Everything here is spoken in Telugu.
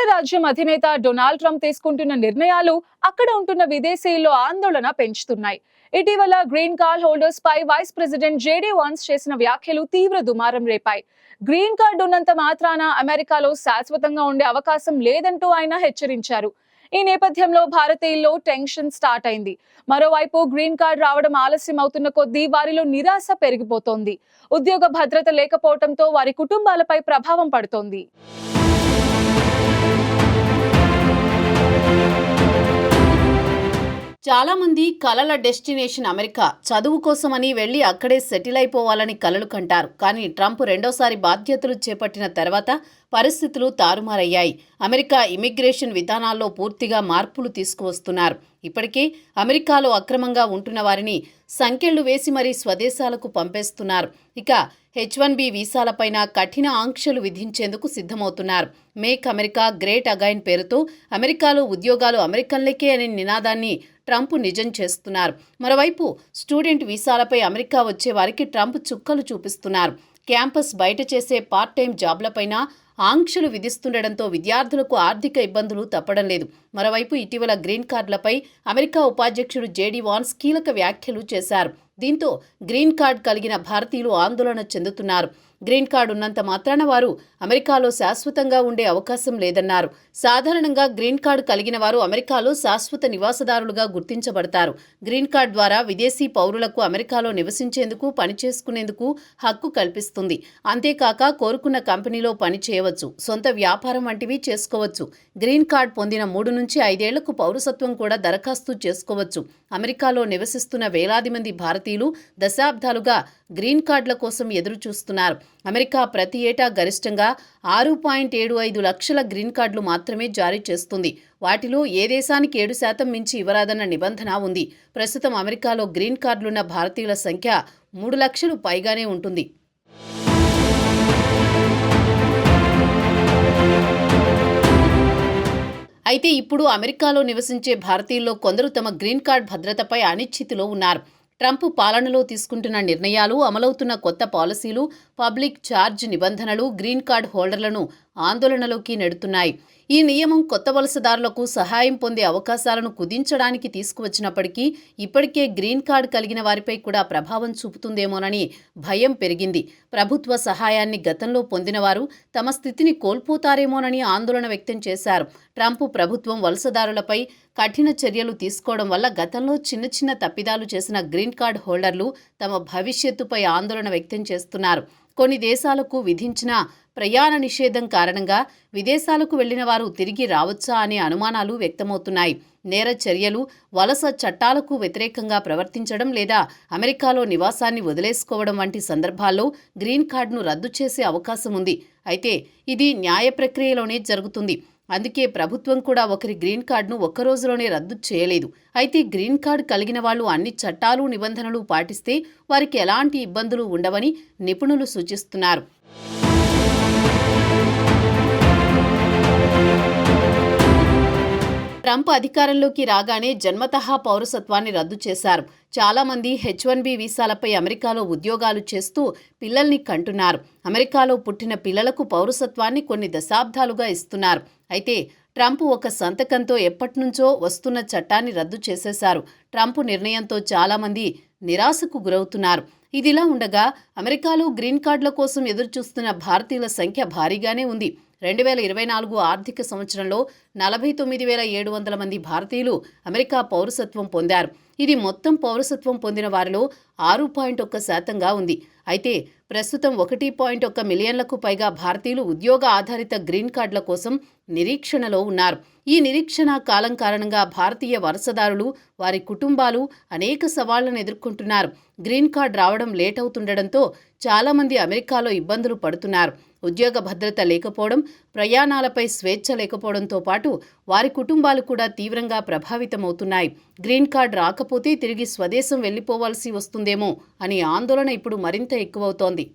అగ్రరాజ్యం అధినేత డొనాల్డ్ ట్రంప్ తీసుకుంటున్న నిర్ణయాలు అక్కడ ఉంటున్న విదేశీయుల్లో ఆందోళన పెంచుతున్నాయి. ఇటీవల గ్రీన్ కార్డ్ హోల్డర్స్ పై వైస్ ప్రెసిడెంట్ జేడీ వాన్స్ చేసిన వ్యాఖ్యలు తీవ్ర దుమారం రేపాయి. గ్రీన్ కార్డు ఉన్నంత మాత్రాన అమెరికాలో శాశ్వతంగా ఉండే అవకాశం లేదంటూ ఆయన హెచ్చరించారు. ఈ నేపథ్యంలో భారతీయుల్లో టెన్షన్ స్టార్ట్ అయింది. మరోవైపు గ్రీన్ కార్డ్ రావడం ఆలస్యం అవుతున్న కొద్దీ వారిలో నిరాశ పెరిగిపోతోంది. ఉద్యోగ భద్రత లేకపోవడంతో వారి కుటుంబాలపై ప్రభావం పడుతోంది. చాలా మంది కలల డెస్టినేషన్ అమెరికా చదువు కోసమని వెళ్ళి అక్కడే సెటిల్ అయిపోవాలని కలలు కంటారు. కానీ ట్రంప్ రెండోసారి బాధ్యతలు చేపట్టిన తర్వాత పరిస్థితులు తారుమారయ్యాయి. అమెరికా ఇమిగ్రేషన్ విధానాల్లో పూర్తిగా మార్పులు తీసుకువస్తున్నారు. ఇప్పటికే అమెరికాలో అక్రమంగా ఉంటున్న వారిని సంఖ్యలు వేసి మరీ స్వదేశాలకు పంపేస్తున్నారు. ఇక హెచ్ వన్ బి వీసాలపైన కఠిన ఆంక్షలు విధించేందుకు సిద్ధమవుతున్నారు. మేక్ అమెరికా గ్రేట్ అగైన్ పేరుతో అమెరికాలో ఉద్యోగాలు అమెరికన్లకే అనే నినాదాన్ని ట్రంప్ నిజం చేస్తున్నారు. మరోవైపు స్టూడెంట్ వీసాలపై అమెరికా వచ్చే వారికి ట్రంప్ చుక్కలు చూపిస్తున్నారు. క్యాంపస్ బయట చేసే పార్ట్ టైం జాబ్లపైన ఆంక్షలు విధిస్తుండటంతో విద్యార్థులకు ఆర్థిక ఇబ్బందులు తప్పడం లేదు. మరోవైపు ఇటీవల గ్రీన్ కార్డులపై అమెరికా ఉపాధ్యక్షుడు జేడీ వాన్స్ కీలక వ్యాఖ్యలు చేశారు. దీంతో గ్రీన్ కార్డ్ కలిగిన భారతీయులు ఆందోళన చెందుతున్నారు. గ్రీన్ కార్డు ఉన్నంత మాత్రాన వారు అమెరికాలో శాశ్వతంగా ఉండే అవకాశం లేదన్నారు. సాధారణంగా గ్రీన్ కార్డు కలిగిన వారు అమెరికాలో శాశ్వత నివాసదారులుగా గుర్తించబడతారు. గ్రీన్ కార్డు ద్వారా విదేశీ పౌరులకు అమెరికాలో నివసించేందుకు పనిచేసుకునేందుకు హక్కు కల్పిస్తుంది. అంతేకాక కోరుకున్న కంపెనీలో పని చేయవచ్చు సొంత వ్యాపారం వంటివి చేసుకోవచ్చు. గ్రీన్ కార్డ్ పొందిన మూడు నుంచి ఐదేళ్ళకు పౌరసత్వం కూడా దరఖాస్తు చేసుకోవచ్చు. అమెరికాలో నివసిస్తున్న వేలాది మంది భారతీయ భారతీయులు దశాబ్దాలుగా గ్రీన్ కార్డుల కోసం ఎదురు చూస్తున్నారు అమెరికా ప్రతి ఏటా గరిష్టంగా ఆరు పాయింట్ ఏడు ఐదు లక్షల గ్రీన్ కార్డులు మాత్రమే జారీ చేస్తుంది. వాటిలో ఏ దేశానికి ఏడు శాతం మించి ఇవ్వరాదన్న నిబంధన ఉంది. ప్రస్తుతం అమెరికాలో గ్రీన్ కార్డులున్న భారతీయుల సంఖ్య మూడు లక్షలు పైగానే ఉంటుంది. అయితే ఇప్పుడు అమెరికాలో నివసించే భారతీయుల్లో కొందరు తమ గ్రీన్ కార్డ్ భద్రతపై అనిశ్చితిలో ఉన్నారు. ట్రంప్ పాలనలో తీసుకుంటున్న నిర్ణయాలు అమలవుతున్న కొత్త పాలసీలు పబ్లిక్ ఛార్జ్ నిబంధనలు గ్రీన్ కార్డ్ హోల్డర్లను ఆందోళనలోకి నెడుతున్నాయి. ఈ నియమం కొత్త వలసదారులకు సహాయం పొందే అవకాశాలను కుదించడానికి తీసుకువచ్చినప్పటికీ ఇప్పటికే గ్రీన్ కార్డ్ కలిగిన వారిపై కూడా ప్రభావం చూపుతుందేమోనని భయం పెరిగింది. ప్రభుత్వ సహాయాన్ని గతంలో పొందినవారు తమ స్థితిని కోల్పోతారేమోనని ఆందోళన వ్యక్తం చేశారు. ట్రంప్ ప్రభుత్వం వలసదారులపై కఠిన చర్యలు తీసుకోవడం వల్ల గతంలో చిన్న చిన్న తప్పిదాలు చేసిన గ్రీన్ కార్డ్ హోల్డర్లు తమ భవిష్యత్తుపై ఆందోళన వ్యక్తం చేస్తున్నారు. కొన్ని దేశాలకు విధించిన ప్రయాణ నిషేధం కారణంగా విదేశాలకు వెళ్ళిన వారు తిరిగి రావచ్చా అనే అనుమానాలు వ్యక్తమవుతున్నాయి. నేర చర్యలు వలస చట్టాలకు వ్యతిరేకంగా ప్రవర్తించడం లేదా అమెరికాలో నివాసాన్ని వదిలేసుకోవడం వంటి సందర్భాల్లో గ్రీన్ కార్డును రద్దు చేసే అవకాశం ఉంది. అయితే ఇది న్యాయ ప్రక్రియలోనే జరుగుతుంది. అందుకే ప్రభుత్వం కూడా ఒకరి గ్రీన్ కార్డును ఒక్క రోజులోనే రద్దు చేయలేదు. అయితే గ్రీన్ కార్డు కలిగిన వాళ్ళు అన్ని చట్టాలు నిబంధనలు పాటిస్తే వారికి ఎలాంటి ఇబ్బందులు ఉండవని నిపుణులు సూచిస్తున్నారు. ట్రంప్ అధికారంలోకి రాగానే జన్మతహా పౌరసత్వాన్ని రద్దు చేశారు. చాలా మంది హెచ్ వన్ బి వీసాలపై అమెరికాలో ఉద్యోగాలు చేస్తూ పిల్లల్ని కంటున్నారు. అమెరికాలో పుట్టిన పిల్లలకు పౌరసత్వాన్ని కొన్ని దశాబ్దాలుగా ఇస్తున్నారు. అయితే ట్రంప్ ఒక సంతకంతో ఎప్పటినుంచో వస్తున్న చట్టాన్ని రద్దు చేసేశారు. ట్రంప్ నిర్ణయంతో చాలామంది నిరాశకు గురవుతున్నారు. ఇదిలా ఉండగా అమెరికాలో గ్రీన్ కార్డుల కోసం ఎదురుచూస్తున్న భారతీయుల సంఖ్య భారీగానే ఉంది. రెండు వేల ఇరవై నాలుగు ఆర్థిక సంవత్సరంలో నలభై తొమ్మిది వేల ఏడు వందల మంది భారతీయులు అమెరికా పౌరసత్వం పొందారు. ఇది మొత్తం పౌరసత్వం పొందిన వారిలో ఆరు పాయింట్ ఒక్క శాతంగా ఉంది. అయితే ప్రస్తుతం ఒకటి పాయింట్ ఒక్క మిలియన్లకు పైగా భారతీయులు ఉద్యోగ ఆధారిత గ్రీన్ కార్డుల కోసం నిరీక్షణలో ఉన్నారు. ఈ నిరీక్షణ కాలం కారణంగా భారతీయ వలసదారులు వారి కుటుంబాలు అనేక సవాళ్ళను ఎదుర్కొంటున్నారు. గ్రీన్ కార్డ్ రావడం లేట్ అవుతుండడంతో చాలామంది అమెరికాలో ఇబ్బందులు పడుతున్నారు. ఉద్యోగ భద్రత లేకపోవడం ప్రయాణాలపై స్వేచ్ఛ లేకపోవడంతో పాటు వారి కుటుంబాలు కూడా తీవ్రంగా ప్రభావితమవుతున్నాయి. గ్రీన్ కార్డ్ రాకపోతే తిరిగి స్వదేశం వెళ్ళిపోవాల్సి వస్తుందేమో అనే ఆందోళన ఇప్పుడు మరింత ఎక్కువవుతోంది.